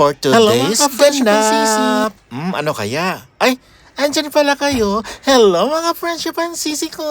For today's ka-French ganap. Hmm, ano kaya? Ay, andyan pala kayo. Hello mga friendship and sisi ko.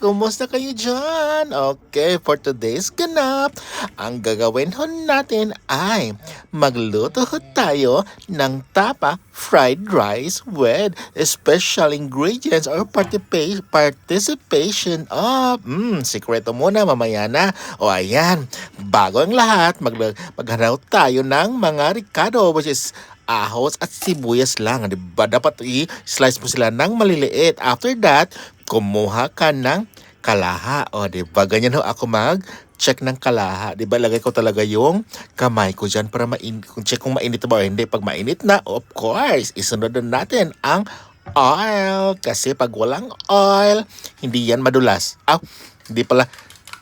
Kumusta kayo dyan? Okay, for today's ganap, ang gagawin ho natin ay magluto ho tayo ng tapa fried rice with special ingredients or partipa- participation of mm, sikreto muna mamaya na o ayan bago ang lahat mag maghanaw tayo ng mga ricado which is ahos at sibuyas lang di ba dapat i-slice mo sila ng maliliit after that kumuha ka ng kalaha o di ba ganyan ho ako mag check ng kalaha. Di ba, lagay ko talaga yung kamay ko dyan para main kung check kung mainit ba o hindi. Pag mainit na, of course, isunod na natin ang oil. Kasi pag walang oil, hindi yan madulas. Ah, hindi pala.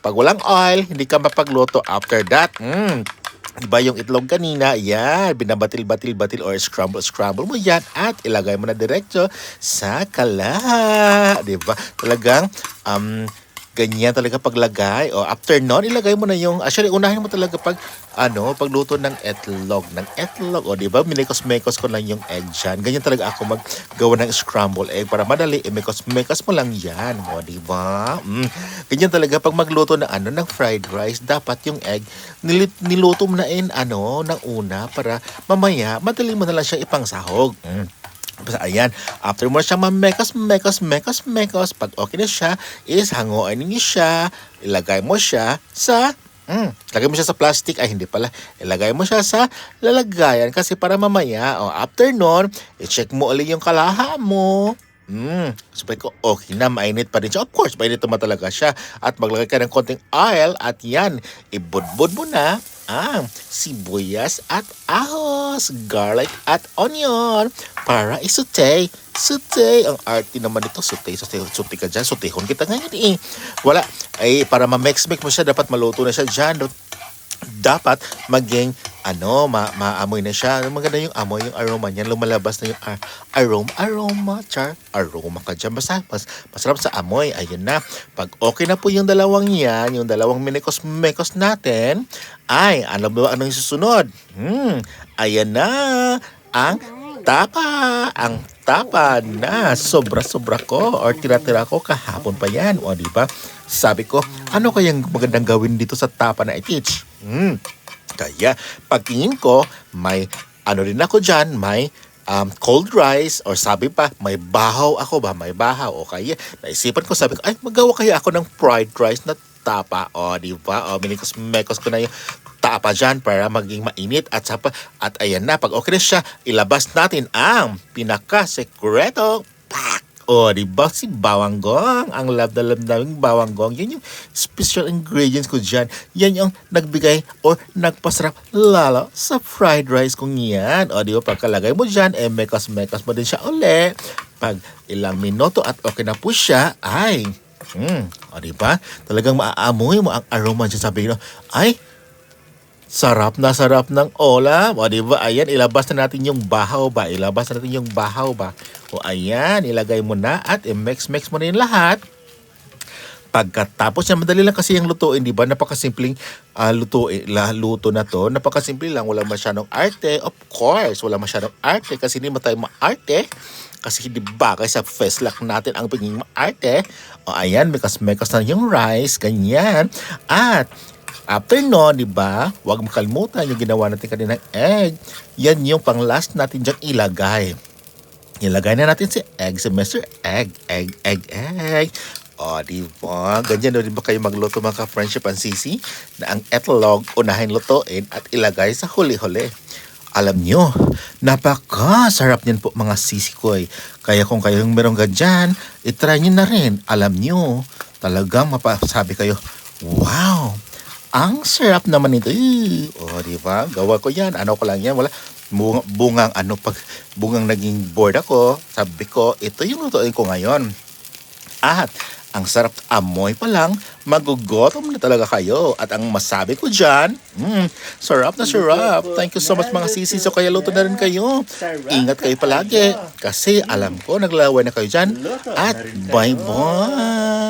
Pag walang oil, hindi ka mapagluto. After that, mm, Diba yung itlog kanina, yan, binabatil-batil-batil or scramble-scramble mo yan at ilagay mo na diretso sa kalaha. Diba? Talagang, um, ganyan talaga paglagay. O after nun, ilagay mo na yung, actually, unahin mo talaga pag, ano, pagluto ng etlog. Ng etlog. O, di ba? Minikos-mekos ko lang yung egg dyan. Ganyan talaga ako maggawa ng scramble egg para madali. Imekos-mekos mo lang yan. O, di ba? Mm. Ganyan talaga pag magluto ng, ano, ng fried rice, dapat yung egg, nilit, niluto mo na in, ano, ng una para mamaya, madali mo na lang siya ipangsahog. Mm. Basta ayan, after mo siya mamekos, mekos, mekos, mekos, pag okay na siya, is hanguin niyo siya, ilagay mo siya sa, mm, lagay mo siya sa plastic, ay hindi pala, ilagay mo siya sa lalagayan kasi para mamaya, oh, after nun, i-check mo ulit yung kalaha mo, Hmm, sabi ko, okay na, mainit pa rin siya. Of course, mainit naman talaga siya. At maglagay ka ng konting oil at yan, ibudbud mo na ang sibuyas at ahos, garlic at onion para isute. Sute. Ang arte naman nito, sute, sute, sute ka dyan. Sutehon kita ngayon eh. Wala. Ay, para ma-mix-mix mo siya, dapat maluto na siya dyan. Dapat maging ano, ma maamoy na siya. Maganda yung amoy, yung aroma niya. Lumalabas na yung ar- aroma, aroma, char, aroma ka dyan. Basta, mas, masarap sa amoy. Ayun na. Pag okay na po yung dalawang yan, yung dalawang minikos-mekos natin, ay, ano ba ano susunod? Hmm, ayan na. Ang tapa. Ang tapa na sobra-sobra ko or tira-tira ko kahapon pa yan. O, di ba? Sabi ko, ano kayang magandang gawin dito sa tapa na i-teach? Hmm, kaya pagtingin ko, may ano rin ako dyan, may um, cold rice or sabi pa, may bahaw ako ba? May bahaw. O kaya, naisipan ko, sabi ko, ay, magawa kaya ako ng fried rice na tapa. O, di ba? O, minikos-mekos ko na yung tapa dyan para maging mainit at sapa at ayan na pag okay na siya ilabas natin ang pinaka-sekreto o di ba si bawanggong ang love na love naming bawanggong yan yung special ingredients ko dyan yan yung nagbigay or nagpasarap lalo sa fried rice kong yan o di ba pagkalagay mo dyan eh mekas mekas mo din siya uli pag ilang minuto at okay na po siya ay Hmm, o di ba? Talagang maaamoy mo ang aroma dyan. Sabi ko, ay, Sarap na sarap ng olam. O, di ba? Ayan, ilabas na natin yung bahaw ba? Ilabas na natin yung bahaw ba? O, ayan, ilagay mo na at i-mix-mix mo na yung lahat. Pagkatapos yan, madali lang kasi yung lutuin, di ba? Napakasimpleng uh, lutuin, la, luto na to. Napakasimple lang, wala masyadong arte. Of course, wala masyadong arte kasi hindi mo tayo maarte. Kasi hindi ba sa festlock natin ang pagiging maarte. O ayan, mekas-mekas na yung rice, ganyan. At After no, di ba? Huwag makalimutan yung ginawa natin kanina egg. Yan yung pang last natin dyan ilagay. Ilagay na natin si egg, si Mr. Egg, egg, egg, egg. O, di ba? Ganyan di ba kayo magluto mga ka-friendship and sisi? Na ang etlog unahin lutuin at ilagay sa huli-huli. Alam nyo, napaka-sarap niyan po mga sisi ko eh. Kaya kung kayong meron ka dyan, itry nyo na rin. Alam nyo, talagang mapasabi kayo, wow, ang sarap naman ito. Eh. O, di ba? Gawa ko yan. Ano ko lang yan. Wala. Bunga, bungang ano, pag bungang naging bored ako, sabi ko, ito yung lutuin ko ngayon. At, ang sarap amoy pa lang, magugutom na talaga kayo. At ang masabi ko dyan, mm, sarap na sarap. Thank you so much mga sisi. So kaya luto na rin kayo. Ingat kayo palagi. Kasi alam ko, naglalaway na kayo dyan. At bye-bye.